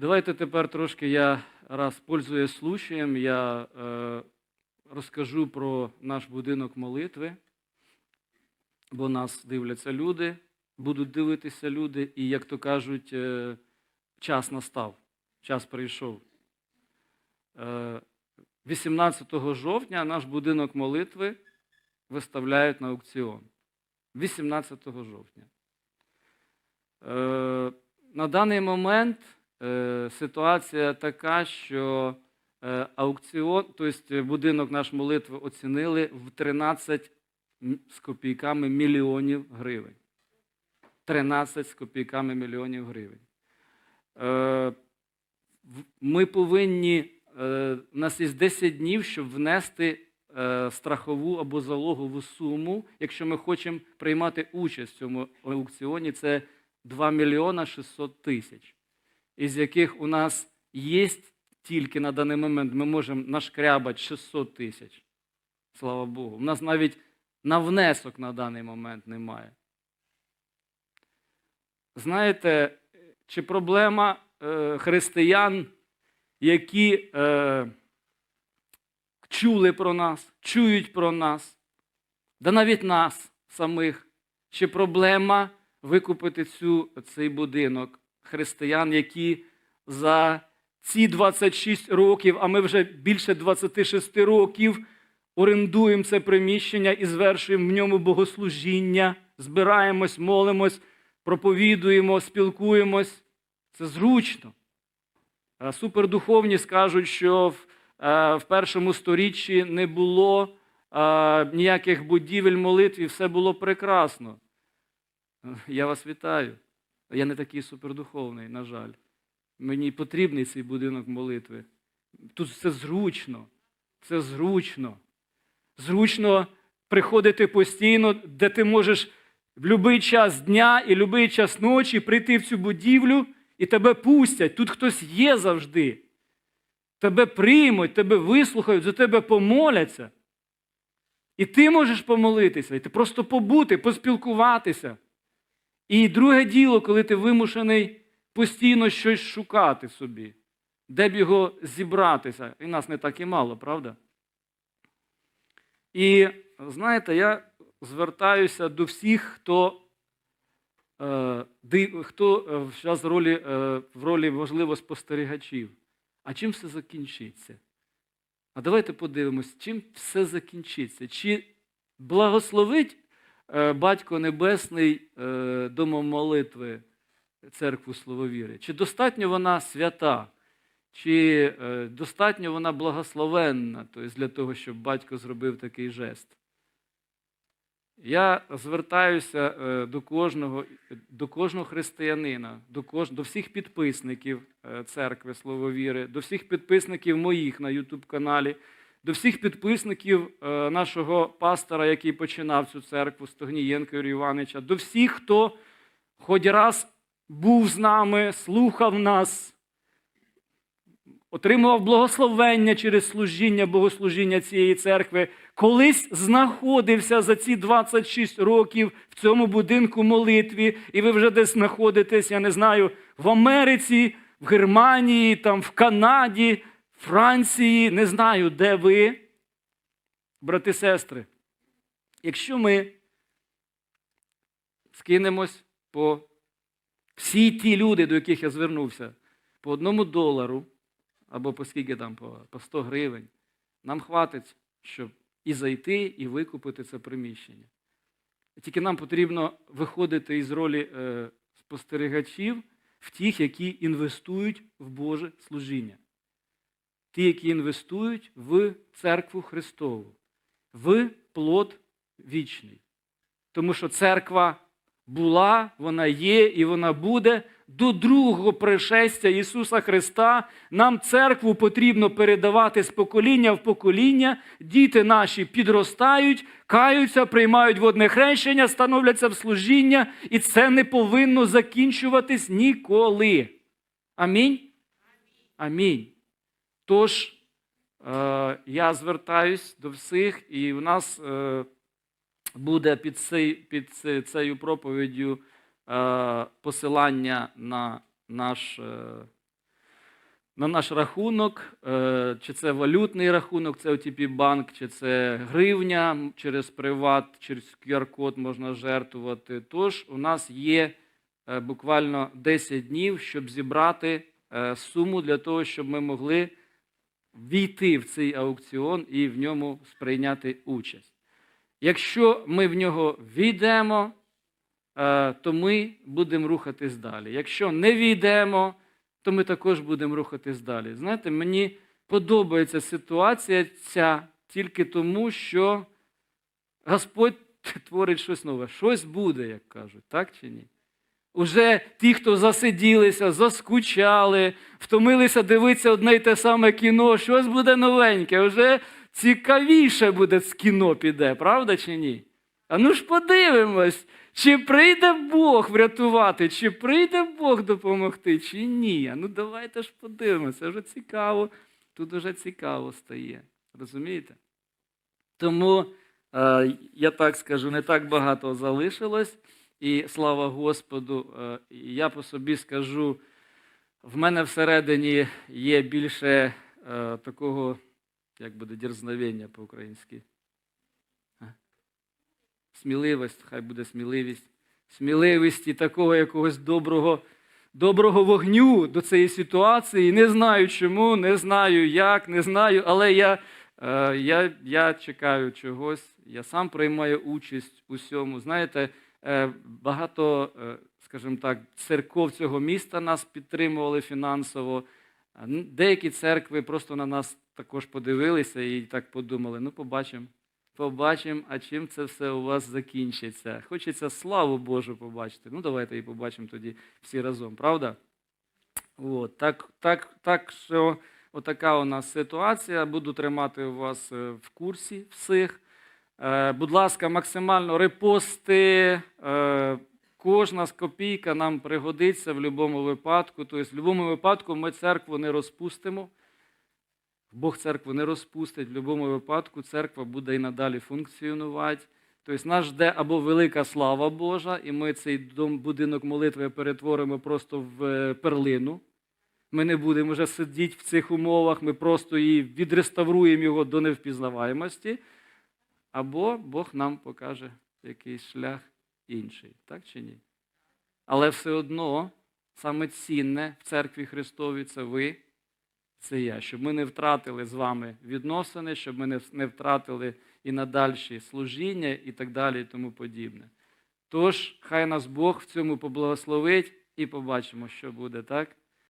Давайте тепер трошки я, раз пользуюсь случаєм, я е, розкажу про наш будинок молитви, бо нас дивляться люди, будуть дивитися люди, і, як то кажуть, е, час настав, час прийшов. Е, 18 жовтня наш будинок молитви виставляють на аукціон. 18 жовтня. Е, на даний момент ситуація така, що е, аукціон, тобто будинок наш молитви оцінили в 13 з копійками мільйонів гривень. 13 з копійками мільйонів гривень. Е, Ми повинні, е, у нас є 10 днів, щоб внести е, страхову або залогову суму, якщо ми хочемо приймати участь в цьому аукціоні, це 2 мільйона 600 тисяч, із яких у нас є тільки на даний момент, ми можемо нашкрябати 600 тисяч. Слава Богу. У нас навіть на внесок на даний момент немає. Знаєте, чи проблема е, християн, які е, чули про нас, чують про нас, да навіть нас самих, чи проблема викупити цю, цей будинок християн, які за ці 26 років, а ми вже більше 26 років орендуємо це приміщення і звершуємо в ньому богослужіння, збираємось, молимось, проповідуємо, спілкуємось. Це зручно. Е, Супердуховні скажуть, що в, е, в першому сторіччі не було е, ніяких будівель молитв, і все було прекрасно. Я вас вітаю. Я не такий супердуховний, на жаль. Мені потрібний цей будинок молитви. Тут все зручно. Це зручно. Зручно приходити постійно, де ти можеш в будь-який час дня і будь-який час ночі прийти в цю будівлю і тебе пустять. Тут хтось є завжди. Тебе приймуть, тебе вислухають, за тебе помоляться. І ти можеш помолитися, і ти просто побути, поспілкуватися. І друге діло, коли ти вимушений постійно щось шукати собі, де б його зібратися. І нас не так і мало, правда? І знаєте, я звертаюся до всіх, хто, е, хто е, зараз в ролі, е, в ролі можливо спостерігачів. А чим все закінчиться? А давайте подивимось, чим все закінчиться. Чи благословить е, Батько Небесний е, домом молитви церкву Слововіри? Чи достатньо вона свята? Чи е, достатньо вона благословенна тобто для того, щоб батько зробив такий жест? Я звертаюся е, до кожного, до кожного християнина, до, кож, до всіх підписників е, церкви Слововіри, до всіх підписників моїх на YouTube-каналі, до всіх підписників е, нашого пастора, який починав цю церкву, Стогнієнка Юрія Івановича, до всіх, хто хоч раз був з нами, слухав нас, отримував благословення через служіння, богослужіння цієї церкви, колись знаходився за ці 26 років в цьому будинку молитві, і ви вже десь знаходитесь, я не знаю, в Америці, в Германії, там, в Канаді, Франції, не знаю, де ви, брати сестри. Якщо ми скинемось по всі ті люди, до яких я звернувся, по одному долару, або по скільки там, по, по 100 гривень, нам хватить, щоб і зайти, і викупити це приміщення. Тільки нам потрібно виходити із ролі е, спостерігачів в тих, які інвестують в Боже служіння. Ті, які інвестують в церкву Христову, в плод вічний. Тому що церква була, вона є і вона буде до другого пришестя Ісуса Христа. Нам церкву потрібно передавати з покоління в покоління. Діти наші підростають, каються, приймають водне хрещення, становляться в служіння, і це не повинно закінчуватись ніколи. Амінь. Амінь. Тож е, я звертаюсь до всіх, і в нас е, буде під, цей, під цією проповіддю е, посилання на наш на наш рахунок, чи це валютний рахунок, це OTP банк, чи це гривня через приват, через QR-код можна жертвувати. Тож у нас є буквально 10 днів, щоб зібрати суму для того, щоб ми могли війти в цей аукціон і в ньому сприйняти участь. Якщо ми в нього війдемо, е, то ми будемо рухатись далі. Якщо не війдемо, то ми також будемо рухатись далі. Знаєте, мені подобається ситуація ця тільки тому, що Господь творить щось нове. Щось буде, як кажуть, так чи ні? Уже ті, хто засиділися, заскучали, втомилися дивитися одне й те саме кіно, щось буде новеньке, вже цікавіше буде з кіно піде, правда чи ні? А ну ж подивимось, чи прийде Бог врятувати, чи прийде Бог допомогти, чи ні. А ну давайте ж подивимося, вже цікаво, тут вже цікаво стає. Розумієте? Тому е, я так скажу, не так багато залишилось, і слава Господу, е, я по собі скажу, в мене всередині є більше е, такого, як буде, дерзновення по-українськи. Сміливість, хай буде сміливість. Сміливість і такого якогось доброго, доброго вогню до цієї ситуації. Не знаю чому, не знаю як, не знаю, але я, е, я, я чекаю чогось. Я сам приймаю участь у всьому. Знаєте, е, багато, е, скажімо так, церков цього міста нас підтримували фінансово. Деякі церкви просто на нас також подивилися і так подумали: ну, побачимо. Побачимо, а чим це все у вас закінчиться. Хочеться славу Божу побачити. Ну, давайте і побачимо тоді всі разом, правда? От, так, так, так що отака у нас ситуація. Буду тримати вас е, в курсі всіх. Е, Будь ласка, максимально репости. е, Кожна з копійка нам пригодиться в будь-якому випадку. Тобто, в будь-якому випадку ми церкву не розпустимо. Бог церкву не розпустить. В будь-якому випадку церква буде і надалі функціонувати. Тобто нас жде або велика слава Божа, і ми цей дом, будинок молитви перетворимо просто в е, перлину. Ми не будемо вже сидіти в цих умовах, ми просто її відреставруємо його до невпізнаваємості. Або Бог нам покаже якийсь шлях інший, так чи ні? Але все одно саме цінне в церкві Христовій це ви, це я, щоб ми не втратили з вами відносини, щоб ми не втратили і надальші служіння і так далі, і тому подібне. Тож, хай нас Бог в цьому поблагословить і побачимо, що буде, так?